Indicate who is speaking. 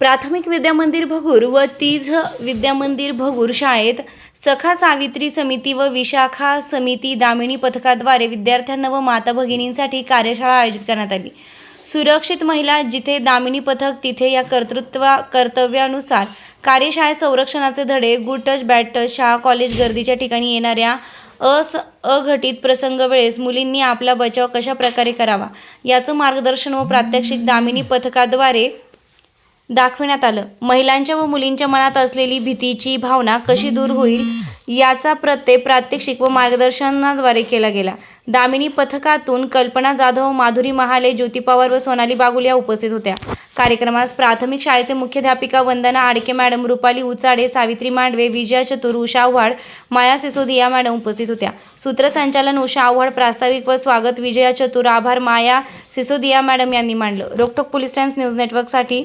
Speaker 1: प्राथमिक विद्यामंदिर भगूर व तीज विद्यामंदिर भगूर शाळेत सखा सावित्री समिती व विशाखा समिती दामिनी पथकाद्वारे विद्यार्थ्यांना व माता भगिनींसाठी कार्यशाळा आयोजित करण्यात आली. सुरक्षित महिला जिथे दामिनी पथक तिथे या कर्तृत्वा कर्तव्यानुसार कार्यशाळेत संरक्षणाचे धडे गुड टच बॅड टच शाळा कॉलेज गर्दीच्या ठिकाणी येणाऱ्या अस अघटित प्रसंग वेळेस मुलींनी आपला बचाव कशा प्रकारे करावा? याचं मार्गदर्शन व प्रात्यक्षिक दामिनी पथकाद्वारे दाखविण्यात आलं. महिलांच्या व मुलींच्या मनात असलेली भीतीची भावना कशी दूर होईल याचा प्रत्यय प्रात्यक्षिक व मार्गदर्शनाद्वारे केला गेला. दामिनी पथकातून कल्पना जाधव माधुरी महाले ज्योती पवार व सोनाली बागुल या उपस्थित होत्या. कार्यक्रमास प्राथमिक शाळेचे मुख्याध्यापिका वंदना आडके मॅडम रुपाली उचाडे सावित्री मांडवे विजया चतुर उषा आव्हाड माया सिसोदिया मॅडम उपस्थित होत्या. सूत्रसंचालन उषा आव्हाड प्रास्ताविक व स्वागत विजया चतुर आभार माया सिसोदिया मॅडम यांनी मांडलं. रोकटोक पोलीस टाइम्स न्यूज नेटवर्कसाठी